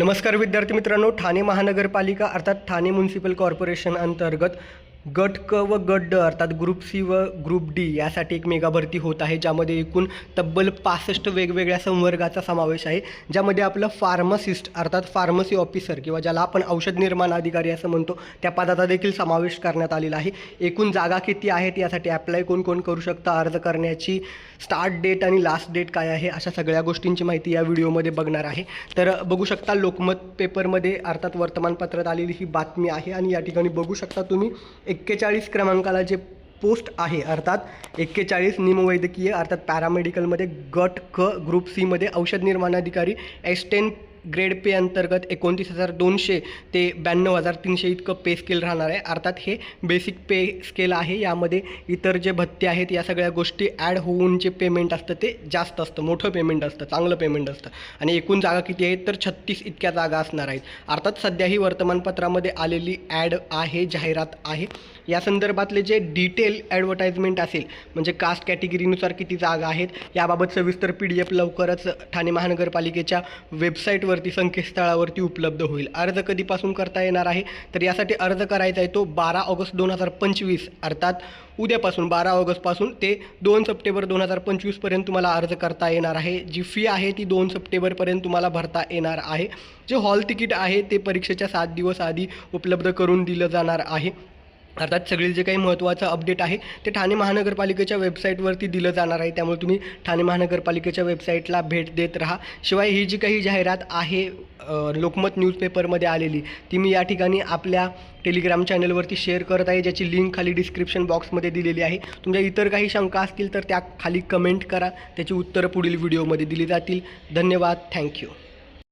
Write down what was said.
नमस्कार विद्यार्थी मित्रांनो ठाणे महानगरपालिका अर्थात ठाणे म्युन्सिपल कॉर्पोरेशन अंतर्गत गट क व गट ड अर्थात ग्रुप सी व ग्रुप डी यासाठी एक मेगा भरती होत आहे ज्यामध्ये एकूण तब्बल पासष्ट वेगवेगळ्या संवर्गाचा समावेश आहे ज्यामध्ये आपलं फार्मसिस्ट अर्थात फार्मसी ऑफिसर किंवा ज्याला आपण औषध निर्माण अधिकारी असं म्हणतो त्या पदाचा देखील समावेश करण्यात आलेला आहे. एकूण जागा किती आहेत यासाठी ॲप्लाय कोण कोण करू शकता अर्ज करण्याची स्टार्ट डेट आणि लास्ट डेट काय आहे अशा सगळ्या गोष्टींची माहिती या व्हिडिओमध्ये बघणार आहे. तर बघू शकता लोकमत पेपरमध्ये अर्थात वर्तमानपत्रात आलेली ही बातमी आहे आणि या ठिकाणी बघू शकता तुम्ही एक्केचाळीस क्रमांकाला जे पोस्ट आहे अर्थात एक्केचाळीस निमवैद्यकीय अर्थात पॅरामेडिकलमध्ये गट क ग्रुप सीमध्ये औषध निर्माण अधिकारी एस टेन ग्रेड पे अंतर्गत एकोणतीस हजार दोनशे ते ब्याण्णव हजार तीनशे इतकं पे स्केल राहणार आहे. अर्थात हे बेसिक पे स्केल आहे. यामध्ये इतर जे भत्ते आहेत या सगळ्या गोष्टी ॲड होऊन जे पेमेंट असतं ते जास्त असतं. मोठं पेमेंट असतं चांगलं पेमेंट असतं. आणि एकूण जागा किती आहेत तर छत्तीस इतक्या जागा असणार आहेत. अर्थात सध्या ही वर्तमानपत्रामध्ये आलेली ॲड आहे जाहिरात आहे. या संदर्भातले जे डिटेल ॲडव्हर्टाइजमेंट असेल म्हणजे कास्ट कॅटेगरीनुसार किती जागा आहेत याबाबत सविस्तर पी डी एफ लवकरच ठाणे महानगरपालिकेच्या वेबसाईटवरती संकेतस्थळावरती उपलब्ध होईल. अर्ज कधीपासून करता येणार आहे? तर यासाठी अर्ज करायचा आहे तो बारा ऑगस्ट दोन हजार पंचवीस अर्थात उद्यापासून बारा ऑगस्टपासून ते दोन सप्टेंबर दोन हजार पंचवीसपर्यंत तुम्हाला अर्ज करता येणार आहे. जी फी आहे ती दोन सप्टेंबरपर्यंत तुम्हाला भरता येणार आहे. जे हॉल तिकीट आहे ते परीक्षेच्या सात दिवस आधी उपलब्ध करून दिलं जाणार आहे. अर्थात सगळी जे काही महत्त्वाचं अपडेट आहे ते ठाणे महानगरपालिकेच्या वेबसाईटवरती दिलं जाणार आहे. त्यामुळे तुम्ही ठाणे महानगरपालिकेच्या वेबसाईटला भेट देत राहा. शिवाय ही जी काही जाहिरात आहे लोकमत न्यूजपेपरमध्ये आलेली ती मी या ठिकाणी आपल्या टेलिग्राम चॅनलवरती शेअर करत आहे ज्याची लिंक खाली डिस्क्रिप्शन बॉक्समध्ये दिलेली आहे. तुमच्या इतर काही शंका असतील तर त्या खाली कमेंट करा. त्याची उत्तरं पुढील व्हिडिओमध्ये दिली जातील. धन्यवाद. थँक्यू